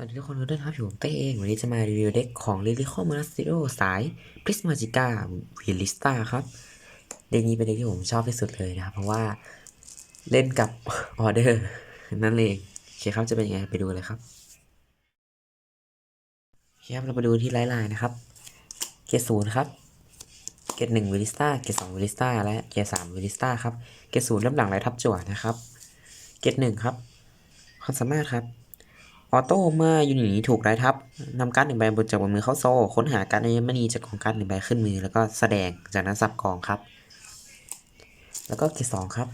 สวัสดีทุกคนด้วยนะครับผมเต้เอง วันนี้จะมารีวิวเด็กของ l i l i c o m o n a s t i r o สาย Prismatica v i l i s t a ครับ เด็กนี้เป็นเด็กที่ผมชอบที่สุดเลยนะครับ เพราะว่าเล่นกับออเดอร์นั่นเองโอเคครับจะเป็นยังไงไปดูเลยครับโอเคครับเรามาดูที่ไลน์ไลน์นะครับ เกรดศูนย์ครับ เกรดหนึ่งวิลิสตาเกรดสองวิลิสตาและเกรดสามวิลิสตาครับ เกรดศูนย์เริ่มหลังไรทับจั่วนะครับ เกรดหนึ่งครับความสามารถครับ ออโต้เมื่อยูนิตนี้ถูกไร้ทับนำการ์ดหนึ่งใบบนจากบนมือเข้าโซ่ ค้นหาการ์ดในมณีจากกองการ์ดหนึ่งใบขึ้นมือ แล้วก็แสดงจากนั้นสับกองครับ แล้วก็เกรดสองครับ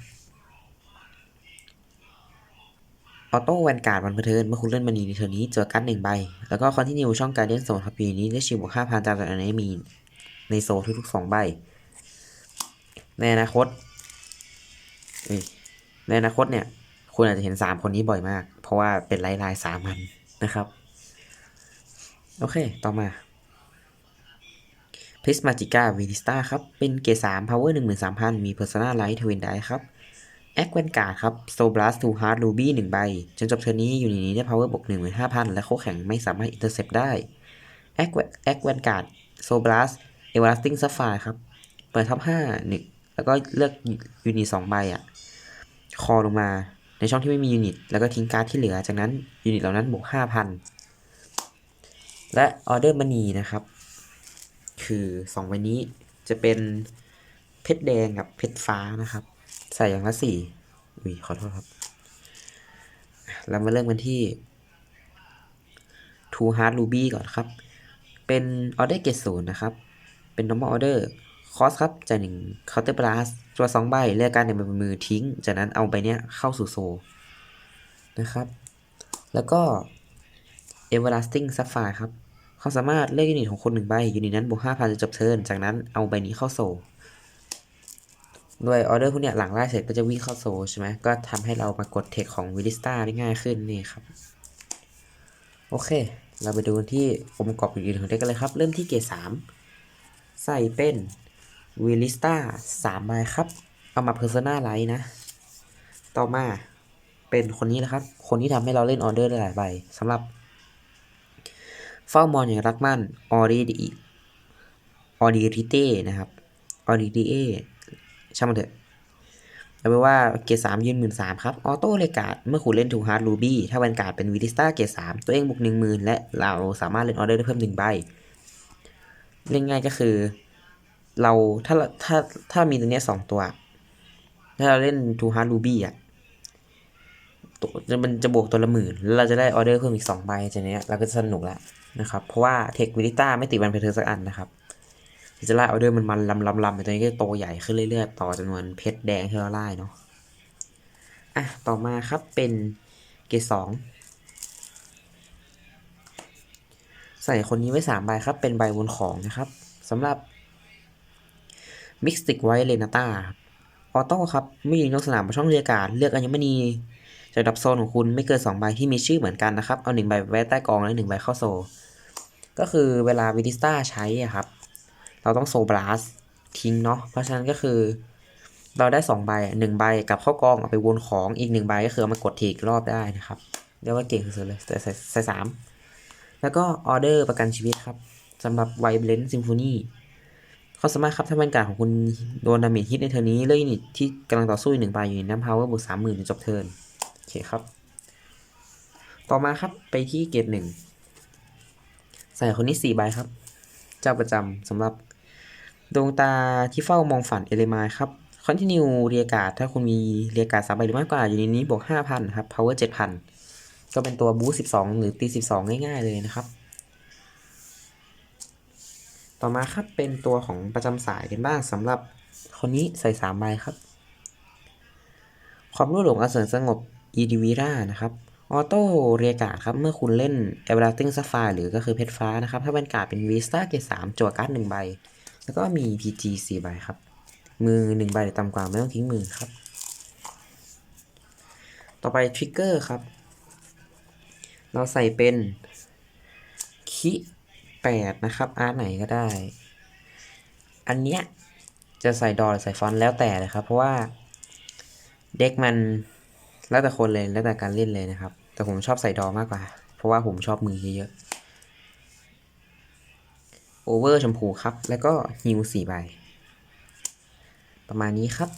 ออโต้แวนการ์ดวันเพเทิร์นเมื่อคุณเล่นมณีในเทอร์นนี้เจอการ์ดหนึ่งใบ แล้วก็คอนที่นิวช่องการเล่นโซนทับปีนี้ได้ชิวบวกห้าพันจากการในมีในโซทุกๆสองใบ ในอนาคตในอนาคตเนี่ย คุณอาจจะเห็นสามคนนี้บ่อยมาก เพราะว่าเป็นไลน์ไลน์สามันนะครับ โอเค ต่อมา Prismatica v i l i s t a ครับ เป็นเกรด3 Power 13,000 มี Persona Light Twin Die ครับ a c v a n g u a r d ครับ Soul Blast to Heart Ruby 1 ใบ จนจบเทอร์นนี้อยู่ในนี้ได้ Power บวก15,000 และโคแข็งไม่สามารถ Intercept ได้ a c v a n g u a r d Soul Blast Everlasting Sapphire ครับ เปิดท็อป5หนึ่งแล้วก็เลือกยูนิต2ใบอะ คอลงมา ในช่องที่ไม่มียูนิตแล้วก็ทิ้งการ์ดที่เหลือจากนั้นยูนิตเหล่านั้นบวก5,000 และออเดอร์มันีนะครับ คือ2ใบนี้จะเป็นเพชรแดงกับเพชรฟ้านะครับ ใส่อย่างละสี่อุ้ยขอโทษครับ เรามาเริ่มกันที่ Two Heart Ruby ก่อนครับ เป็นออเดอร์เกรดศูนย์นะครับ เป็น normal order คอสครับจ่ายหนึ่ง counter blast ตัวสองใบเลือกการหนึ่งใบบนมือทิ้ง จากนั้นเอาใบเนี้ยเข้าสู่โซนะครับ แล้วก็ everlasting sapphire ครับเขาสามารถเลือกยูนิตของคนหนึ่งใบยูนิตนั้นบวกห้าพันจะจบเทิร์นจากนั้นเอาใบนี้เข้าโซด้วยออเดอร์พวกเนี้ยหลังไล่เสร็จก็จะวิ่งเข้าโซใช่ไหมก็ทำให้เรามากดเทคของวิลิสตาได้ง่ายขึ้นนี่ครับ โอเค เราไปดูที่องค์ประกอบอื่นๆของเด็กกันเลยครับ เริ่มที่เกรดสามใส่เป็น วิลิสตาสามใบครับ เอามาเพอร์ซนาไลท์นะ ต่อมาเป็นคนนี้นะครับ คนที่ทำให้เราเล่นออเดอร์ได้หลายใบสำหรับ เฝ้ามองอย่างรักมั่นออริดีออดิริเต้นะครับออดิริเอช่างมันเถอะเอาเป็นว่าเกรดสามยืนหมื่นสามครับออโต้เลกาดเมื่อคุณเล่นทูกฮาร์ดรูบี้ถ้าแวนการ์ดเป็นวิลิสตาเกรดสามตัวเองบวกหนึ่งหมื่นและเราสามารถเล่นออเดอร์ได้เพิ่มหนึ่งใบเล่นง่ายก็คือ เราถ้าถ้าถ้ามีตัวเนี้ยสองตัว ถ้าเราเล่นทูฮาร์ดรูบี้อะตัวมันจะบวกตัวละหมื่นแล้วเราจะได้ออเดอร์เพิ่มอีกสองใบจากเนี้ยเราก็จะสนุกล้วนะครับ เพราะว่าเทควิลิต้าไม่ติดวันเพเทอร์สักอันนะครับจะไล่ออเดอร์มันมันลำลำลำไปตัวนี้ก็โตใหญ่ขึ้นเรื่อยๆ ต่อจำนวนเพชรแดงที่เราไล่เนาะอะ ต่อมาครับเป็นเกสองใส่คนนี้ไว้สามใบครับ เป็นใบบนของนะครับสำหรับ Mystic White Renata ออโต้ครับไม่ยิงนอกสนามบนช่องเรียการเลือกอัญมณีจากดับโซนของคุณไม่เกิน2ใบที่มีชื่อเหมือนกันนะครับ เอา1ใบไว้ใต้กองและ1ใบเข้าโซ ก็คือเวลาวิดิสตาใช้อะครับ เราต้องโซบลัสทิ้งเนาะเพราะฉะนั้นก็คือ เราได้2ใบหนึ่งใบกับเข้ากองเอาไปวนของอีกหนึ่งใบก็คือเอามากดทีกรอบได้นะครับเรียกว่าเก่งสุดๆเลยแต่ใส่สามแล้วก็ออเดอร์ประกันชีวิตครับสำหรับไวเบลนซิมโฟนี ขาสามารถครับถ้าบรรยากาศของคุณโดนดาเมจฮิตในเทอร์นี้เลือกยูนิตที่กำลังต่อสู้อีกหนึ่งใบอยู่ในน้ำพาวเวอร์บวกสามหมื่นจบเทิร์นโอเคครับ ต่อมาครับไปที่เกรดหนึ่งใส่คนนี้สี่ใบครับ เจ้าประจำสำหรับดวงตาที่เฝ้ามองฝันเอเลมายครับคอนติเนียเรียกาศถ้าคุณมีเรียกาศสามใบหรือมากกว่าอยู่ในนี้บวกห้าพันครับพาวเวอร์เจ็ดพันก็เป็นตัวบูสสิบสองหรือตีสิบสองง่ายๆเลยนะครับ ต่อมาครับเป็นตัวของประจำสายกันบ้างสำหรับคนนี้ใส่สามใบครับ ความรู้หลงอเสริญสงบอีดีวีรานะครับออโต้เรียกาครับ เมื่อคุณเล่น e v e r l a s t i n g Sapphire หรือก็คือเพชรฟ้านะครับ ถ้าเป็นการ์ดเป็น v ีสตาเกตสามจั่วการ์ดหนึ่งใบ แล้วก็มี PG สี่ใบครับ มือหนึ่งใบหรือต่ำกว่าไม่ต้องทิ้งมือครับ ต่อไปทริกเกอร์ครับ เราใส่เป็นคิ แปดนะครับ อาร์ตไหนก็ได้ อันเนี้ยจะใส่ดอหรือใส่ฟอนต์แล้วแต่เลยครับ เพราะว่าเด็กมันแล้วแต่คนเลยแล้วแต่การเล่นเลยนะครับ แต่ผมชอบใส่ดอมากกว่าผราะว่าผมชอบมือเยอะๆโอเวอร์ชมพูครับ แล้วก็ฮิวสี่ใบ ประมาณนี้ครับ